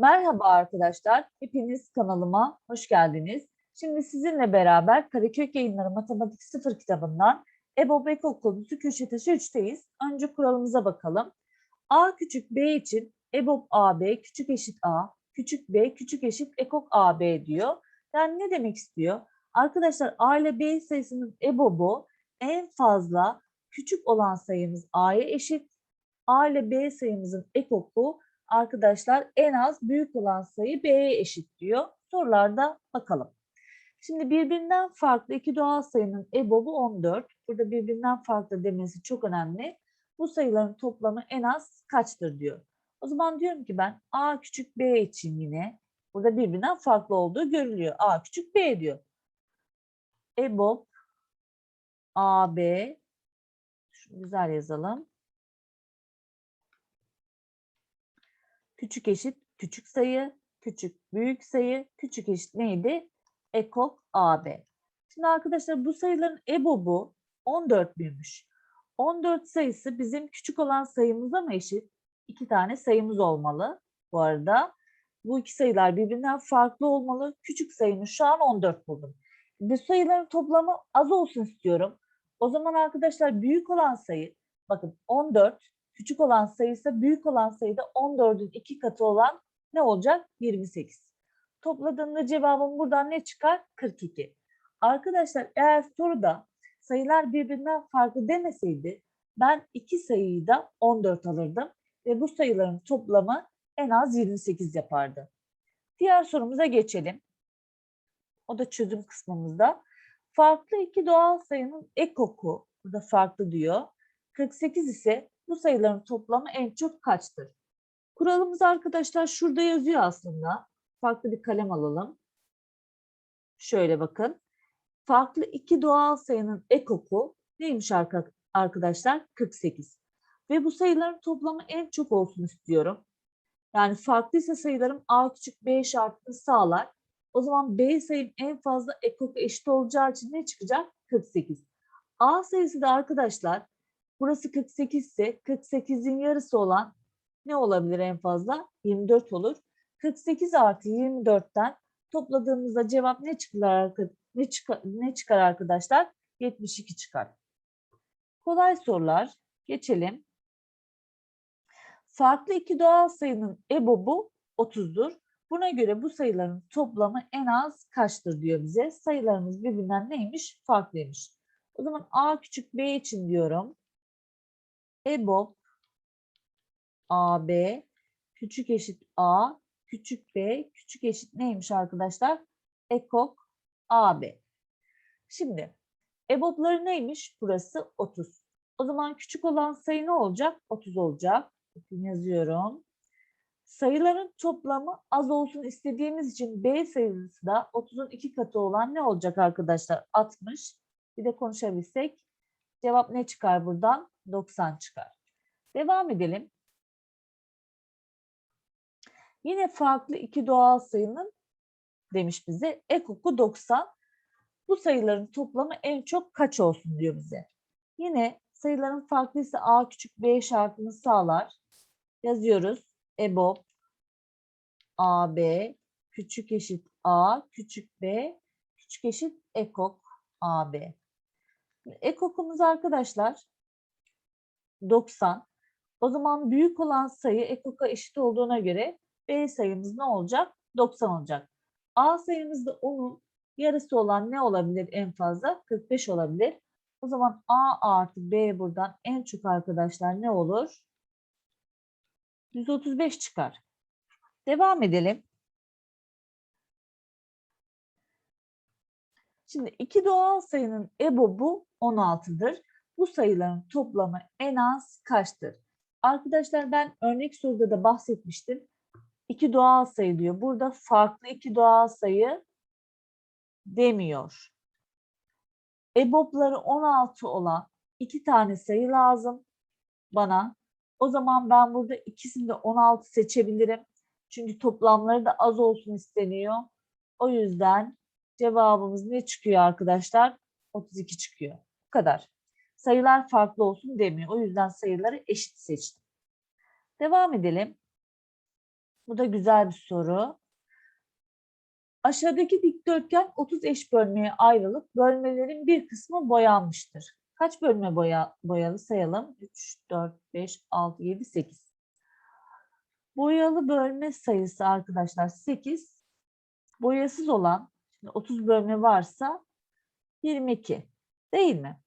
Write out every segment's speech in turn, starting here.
Merhaba arkadaşlar, hepiniz kanalıma hoş geldiniz. Şimdi sizinle beraber Karakök Yayınları Matematik 0 kitabından EBOB Ekok konusu köşe taşı 3'teyiz. Önce kuralımıza bakalım. A küçük B için EBOB AB küçük eşit A, küçük B küçük eşit ekok AB diyor. Yani ne demek istiyor? Arkadaşlar A ile B sayısının EBOB'u en fazla küçük olan sayımız A'ya eşit. A ile B sayımızın ekoku arkadaşlar en az büyük olan sayı B'ye eşit diyor. Sorularda bakalım. Şimdi birbirinden farklı iki doğal sayının EBOB'u 14. Burada birbirinden farklı demesi çok önemli. Bu sayıların toplamı en az kaçtır diyor. O zaman diyorum ki ben A küçük B için yine burada birbirinden farklı olduğu görülüyor. A küçük B diyor. EBOB AB şunu güzel yazalım. Küçük eşit küçük sayı, küçük büyük sayı, küçük eşit neydi? Ekok AB. Şimdi arkadaşlar bu sayıların EBOB'u 14 büyümüş. 14 sayısı bizim küçük olan sayımıza mı eşit? İki tane sayımız olmalı bu arada. Bu iki sayılar birbirinden farklı olmalı. Küçük sayımı şu an 14 buldum. Bu sayıların toplamı az olsun istiyorum. O zaman arkadaşlar büyük olan sayı, bakın 14 küçük olan sayısı büyük olan sayıda 14'ün iki katı olan ne olacak? 28. Topladığında cevabım buradan ne çıkar? 42. Arkadaşlar eğer soruda sayılar birbirinden farklı demeseydi ben iki sayıyı da 14 alırdım ve bu sayıların toplamı en az 28 yapardı. Diğer sorumuza geçelim. O da çözüm kısmımızda. Farklı iki doğal sayının ekoku, burada farklı diyor. 48 ise bu sayıların toplamı en çok kaçtır? Kuralımız arkadaşlar şurada yazıyor aslında. Farklı bir kalem alalım. Şöyle bakın. Farklı iki doğal sayının ekoku neymiş arkadaşlar? 48. Ve bu sayıların toplamı en çok olsun istiyorum. Yani farklıysa sayılarım A küçük B şartını sağlar. O zaman B sayım en fazla ekok eşit olacağı için ne çıkacak? 48. A sayısı da arkadaşlar Burası 48 ise 48'in yarısı olan ne olabilir en fazla? 24 olur. 48 artı 24'ten topladığımızda cevap ne çıkar, ne çıkar, ne çıkar arkadaşlar? 72 çıkar. Kolay sorular. Geçelim. Farklı iki doğal sayının EBOB'u 30'dur. Buna göre bu sayıların toplamı en az kaçtır diyor bize. Sayılarımız birbirinden neymiş? Farklıymış. O zaman A küçük B için diyorum. EBOB AB küçük eşit A küçük B küçük eşit neymiş arkadaşlar? Ekok AB. Şimdi EBOB'ları neymiş? Burası 30. O zaman küçük olan sayı ne olacak? 30 olacak. Bakın yazıyorum. Sayıların toplamı az olsun istediğimiz için B sayısı da 30'un iki katı olan ne olacak arkadaşlar? 60. Bir de konuşabilsek cevap ne çıkar buradan? 90 çıkar. Devam edelim. Yine farklı iki doğal sayının demiş bize. Ekoku 90. Bu sayıların toplamı en çok kaç olsun diyor bize. Yine sayıların farklıysa A küçük B şartını sağlar. Yazıyoruz. EBOB AB küçük eşit A küçük B küçük eşit ekok AB. Ekokumuz arkadaşlar 90. O zaman büyük olan sayı ekoka eşit olduğuna göre B sayımız ne olacak? 90 olacak. A sayımız da 10'un yarısı olan ne olabilir en fazla? 45 olabilir. O zaman A artı B buradan en çok arkadaşlar ne olur? 135 çıkar. Devam edelim. Şimdi iki doğal sayının EBOB'u 16'dır. Bu sayıların toplamı en az kaçtır? Arkadaşlar ben örnek soruda da bahsetmiştim. İki doğal sayı diyor. Burada farklı iki doğal sayı demiyor. EBOB'ları 16 olan iki tane sayı lazım bana. O zaman ben burada ikisini de 16 seçebilirim. Çünkü toplamları da az olsun isteniyor. O yüzden cevabımız ne çıkıyor arkadaşlar? 32 çıkıyor. Bu kadar. Sayılar farklı olsun demiyor. O yüzden sayıları eşit seçtim. Devam edelim. Bu da güzel bir soru. Aşağıdaki dikdörtgen 30 eş bölmeye ayrılıp bölmelerin bir kısmı boyanmıştır. Kaç bölme boya, boyalı sayalım? 3, 4, 5, 6, 7, 8. Boyalı bölme sayısı arkadaşlar 8. Boyasız olan şimdi 30 bölme varsa 22 değil mi?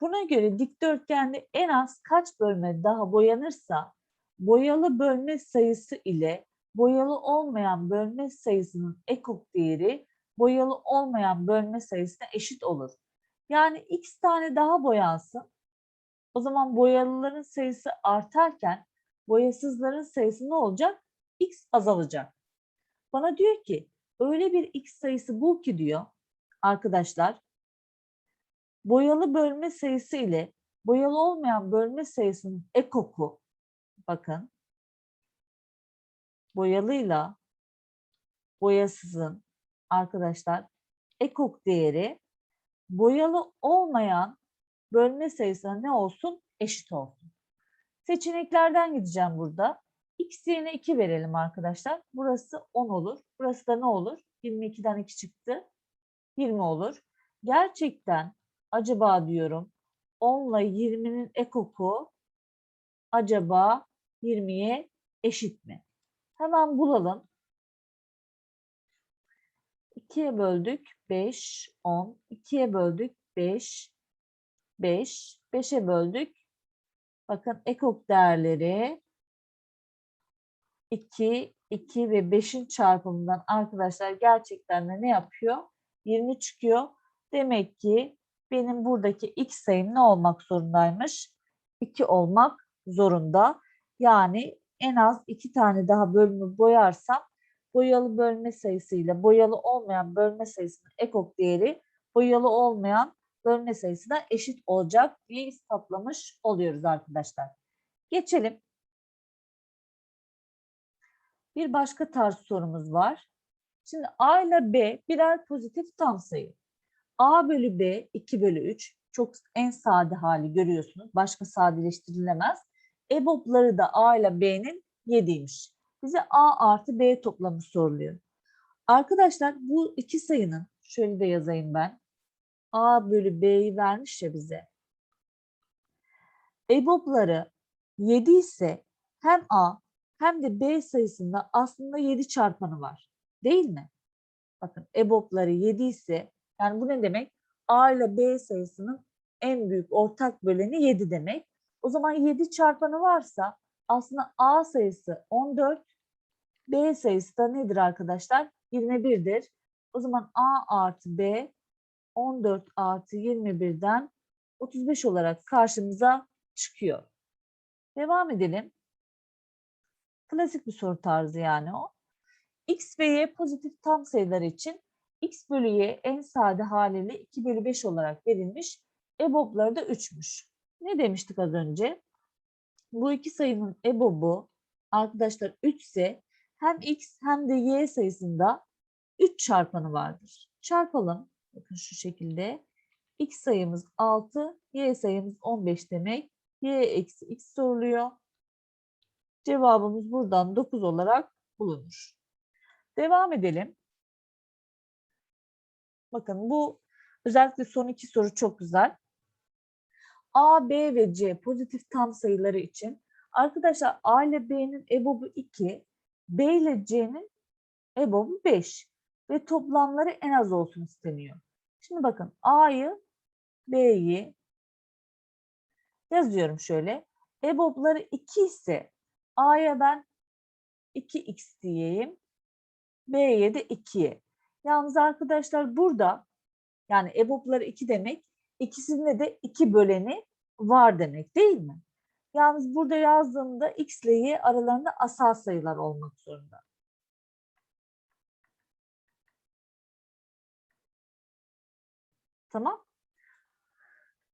Buna göre dikdörtgende en az kaç bölme daha boyanırsa boyalı bölme sayısı ile boyalı olmayan bölme sayısının ekok değeri boyalı olmayan bölme sayısına eşit olur. Yani x tane daha boyansın. O zaman boyalıların sayısı artarken boyasızların sayısı ne olacak? x azalacak. Bana diyor ki öyle bir x sayısı bul ki diyor arkadaşlar boyalı bölme sayısı ile boyalı olmayan bölme sayısının ekoku bakın boyalıyla boyasızın arkadaşlar ekok değeri boyalı olmayan bölme sayısına ne olsun? Eşit olsun. Seçeneklerden gideceğim burada. X yerine 2 verelim arkadaşlar. Burası 10 olur. Burası da ne olur? 22'den 2 çıktı. 20 olur. Gerçekten acaba diyorum 10 ile 20'nin ekoku acaba 20'ye eşit mi? Hemen bulalım. 2'ye böldük 5, 10. 2'ye böldük 5, 5. 5'e böldük. Bakın ekok değerleri 2, 2 ve 5'in çarpımından arkadaşlar gerçekten de ne yapıyor? 20 çıkıyor. Demek ki benim buradaki x sayım ne olmak zorundaymış? 2 olmak zorunda. Yani en az 2 tane daha bölümü boyarsam boyalı bölme sayısıyla boyalı olmayan bölme sayısının ekok değeri boyalı olmayan bölme sayısına eşit olacak diye ispatlamış oluyoruz arkadaşlar. Geçelim. Bir başka tarz sorumuz var. Şimdi A ile B birer pozitif tam sayı. A bölü B 2 bölü 3 çok en sade hali görüyorsunuz. Başka sadeleştirilemez. EBOB'ları da A ile B'nin 7'ymiş. Bize A artı B toplamı soruluyor. Arkadaşlar bu iki sayının şöyle de yazayım ben. A bölü B'yi vermiş ya bize. EBOB'ları 7 ise hem A hem de B sayısında aslında 7 çarpanı var. Değil mi? Bakın EBOB'ları 7 ise yani bu ne demek? A ile B sayısının en büyük ortak böleni 7 demek. O zaman 7 çarpanı varsa aslında A sayısı 14, B sayısı da nedir arkadaşlar? 21'dir. O zaman A artı B 14 artı 21'den 35 olarak karşımıza çıkıyor. Devam edelim. Klasik bir soru tarzı yani o. X ve Y pozitif tam sayılar için X bölü Y en sade haliyle 2 bölü 5 olarak verilmiş. EBOB'ları da 3'müş. Ne demiştik az önce? Bu iki sayının EBOB'u arkadaşlar 3 ise hem X hem de Y sayısında 3 çarpanı vardır. Çarpalım. Bakın şu şekilde. X sayımız 6, Y sayımız 15 demek. Y eksi X soruluyor. Cevabımız buradan 9 olarak bulunur. Devam edelim. Bakın bu özellikle son iki soru çok güzel. A, B ve C pozitif tam sayıları için arkadaşlar A ile B'nin EBOB'u 2, B ile C'nin EBOB'u 5 ve toplamları en az olsun isteniyor. Şimdi bakın A'yı, B'yi yazıyorum şöyle. EBOB'ları 2 ise A'ya ben 2x diyeyim. B'ye de 2'ye. Yalnız arkadaşlar burada yani EBOB'ları 2 demek ikisinde de 2 böleni var demek değil mi? Yalnız burada yazdığımda x ile y aralarında asal sayılar olmak zorunda. Tamam.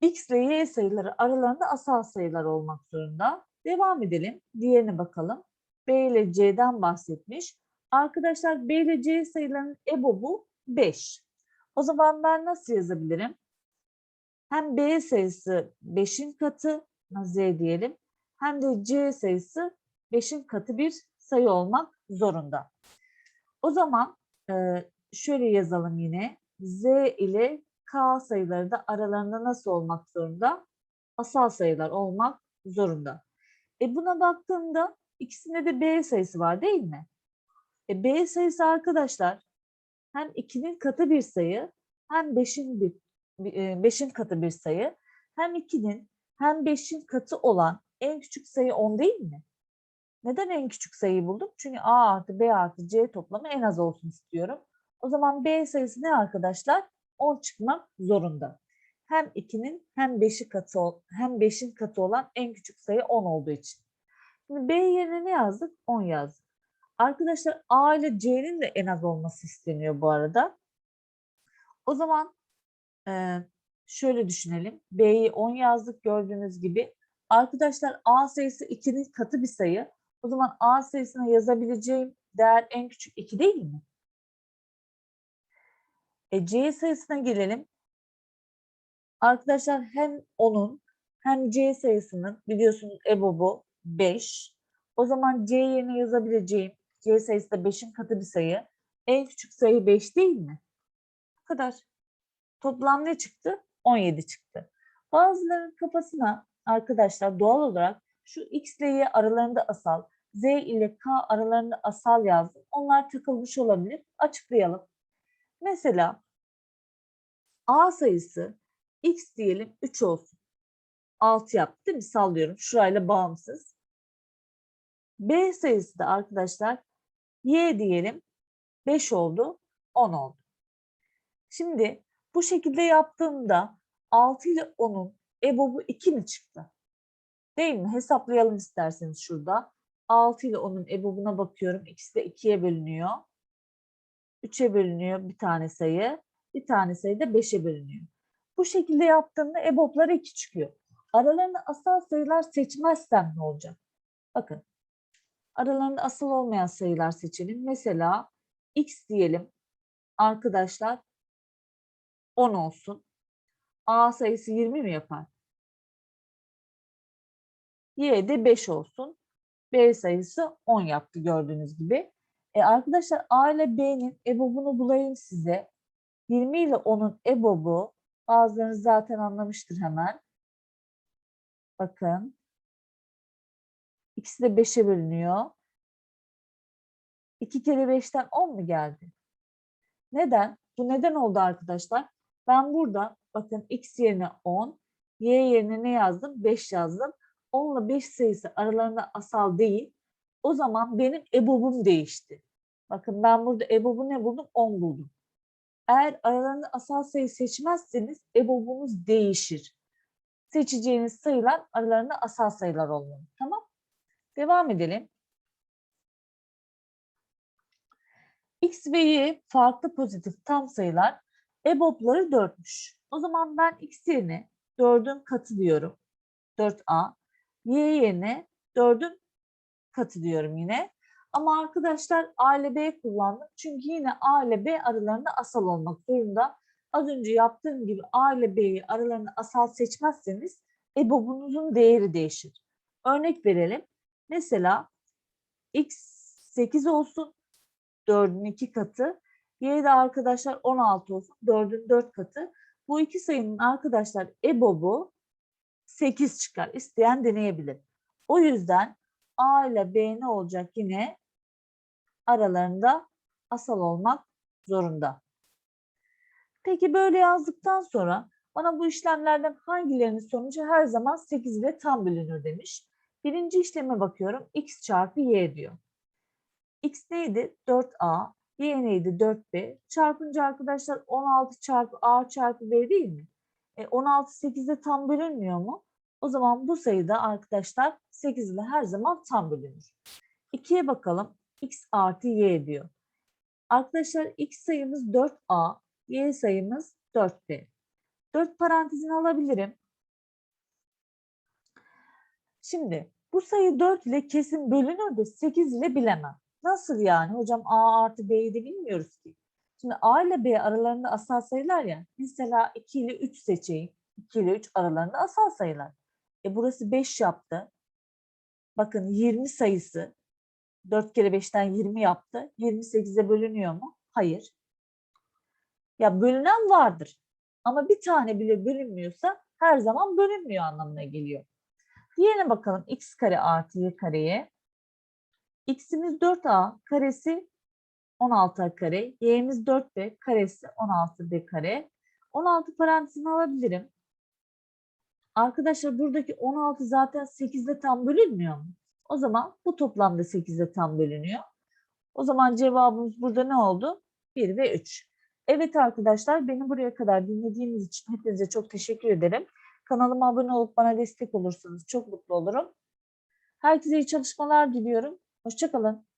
X ile Y sayıları aralarında asal sayılar olmak zorunda. Devam edelim. Diğerine bakalım. B ile C'den bahsetmiş. Arkadaşlar B ile C sayılarının EBOB'u 5. O zaman ben nasıl yazabilirim? Hem B sayısı 5'in katı, Z diyelim, hem de C sayısı 5'in katı bir sayı olmak zorunda. O zaman e, şöyle yazalım yine. Z ile K sayıları da aralarında nasıl olmak zorunda? Asal sayılar olmak zorunda. E buna baktığımda ikisinde de B sayısı var değil mi? E B sayısı arkadaşlar hem 2'nin katı bir sayı hem 5'in bir, 5'in katı bir sayı hem 2'nin hem 5'in katı olan en küçük sayı 10 değil mi? Neden en küçük sayıyı buldum? Çünkü A artı B artı C toplamı en az olsun istiyorum. O zaman B sayısı ne arkadaşlar? 10 çıkmak zorunda. Hem 2'nin hem 5'i katı hem 5'in katı olan en küçük sayı 10 olduğu için. Şimdi B yerine ne yazdık? 10 yazdık. Arkadaşlar A ile C'nin de en az olması isteniyor bu arada. O zaman eee, şöyle düşünelim. B'yi 10 yazdık gördüğünüz gibi. Arkadaşlar A sayısı 2'nin katı bir sayı. O zaman A sayısına yazabileceğim değer en küçük 2 değil mi? E, C sayısına gelelim. Arkadaşlar hem onun hem C sayısının biliyorsunuz EBOB'u 5. O zaman C yerine yazabileceğim C sayısı da 5'in katı bir sayı. En küçük sayı 5 değil mi? Bu kadar. Toplam ne çıktı? 17 çıktı. Bazılarının kafasına arkadaşlar doğal olarak şu X ile Y aralarında asal, Z ile K aralarında asal yazdım. Onlar takılmış olabilir. Açıklayalım. Mesela A sayısı X diyelim 3 olsun. 6 yaptı değil mi? Sallıyorum. Şurayla bağımsız. B sayısı da arkadaşlar Y diyelim 5 oldu, 10 oldu. Şimdi bu şekilde yaptığımda 6 ile 10'un EBOB'u 2 mi çıktı? Değil mi? Hesaplayalım isterseniz şurada. 6 ile 10'un EBOB'una bakıyorum. İkisi de 2'ye bölünüyor. 3'e bölünüyor bir tane sayı. Bir tane sayı da 5'e bölünüyor. Bu şekilde yaptığımda EBOB'ları 2 çıkıyor. Aralarında asal sayılar seçmezsem ne olacak? Bakın. Aralarında asal olmayan sayılar seçelim. Mesela x diyelim. Arkadaşlar 10 olsun. A sayısı 20 mi yapar? Y de 5 olsun. B sayısı 10 yaptı gördüğünüz gibi. E arkadaşlar A ile B'nin EBOB'unu bulayım size. 20 ile 10'un EBOB'u bazılarınız zaten anlamıştır hemen. Bakın. İkisi de 5'e bölünüyor. 2 kere 5'ten 10 mu geldi? Neden? Bu neden oldu arkadaşlar? Ben burada bakın x yerine 10, y yerine ne yazdım? 5 yazdım. 10 ile 5 sayısı aralarında asal değil. O zaman benim EBOB'um değişti. Bakın ben burada EBOB'u ne buldum? 10 buldum. Eğer aralarında asal sayı seçmezseniz EBOB'unuz değişir. Seçeceğiniz sayılar aralarında asal sayılar olmalı. Tamam? Devam edelim. X ve Y farklı pozitif tam sayılar. EBOB'ları 4'müş. O zaman ben X yerine 4'ün katı diyorum. 4A. Y yerine 4'ün katı diyorum yine. Ama arkadaşlar A ile B kullandım. Çünkü yine A ile B aralarında asal olmak zorunda. Az önce yaptığım gibi A ile B'yi aralarında asal seçmezseniz EBOB'unuzun değeri değişir. Örnek verelim. Mesela X 8 olsun. 4'ün 2 katı. Y de arkadaşlar 16 olsun. 4'ün 4 katı. Bu iki sayının arkadaşlar EBOB'u 8 çıkar. İsteyen deneyebilir. O yüzden A ile B ne olacak yine? Aralarında asal olmak zorunda. Peki böyle yazdıktan sonra bana bu işlemlerden hangilerinin sonucu her zaman 8 ile tam bölünür demiş. Birinci işleme bakıyorum. X çarpı Y diyor. X neydi? 4A. Y neydi? 4B. Çarpınca arkadaşlar 16 çarpı A çarpı B değil mi? E, 16 8'de tam bölünmüyor mu? O zaman bu sayıda arkadaşlar 8 ile her zaman tam bölünür. 2'ye bakalım. X artı Y diyor. Arkadaşlar X sayımız 4A. Y sayımız 4B. 4 parantezini alabilirim. Şimdi bu sayı 4 ile kesin bölünür de 8 ile bilemem. Nasıl yani? Hocam A artı B'yi de bilmiyoruz ki. Şimdi A ile B aralarında asal sayılar ya. Mesela 2 ile 3 seçeyim. 2 ile 3 aralarında asal sayılar. E burası 5 yaptı. Bakın 20 sayısı 4 kere 5'ten 20 yaptı. 28'e bölünüyor mu? Hayır. Ya bölünen vardır. Ama bir tane bile bölünmüyorsa her zaman bölünmüyor anlamına geliyor. Diğerine bakalım x kare artı y kareye. x'imiz 4a karesi 16a kare. y'miz 4b karesi 16b kare. 16 parantezini alabilirim. Arkadaşlar buradaki 16 zaten 8'de tam bölünmüyor mu? O zaman bu toplamda 8'de tam bölünüyor. O zaman cevabımız burada ne oldu? 1 ve 3. Evet arkadaşlar beni buraya kadar dinlediğiniz için hepinize çok teşekkür ederim. Kanalıma abone olup bana destek olursanız çok mutlu olurum. Herkese iyi çalışmalar diliyorum. Hoşçakalın.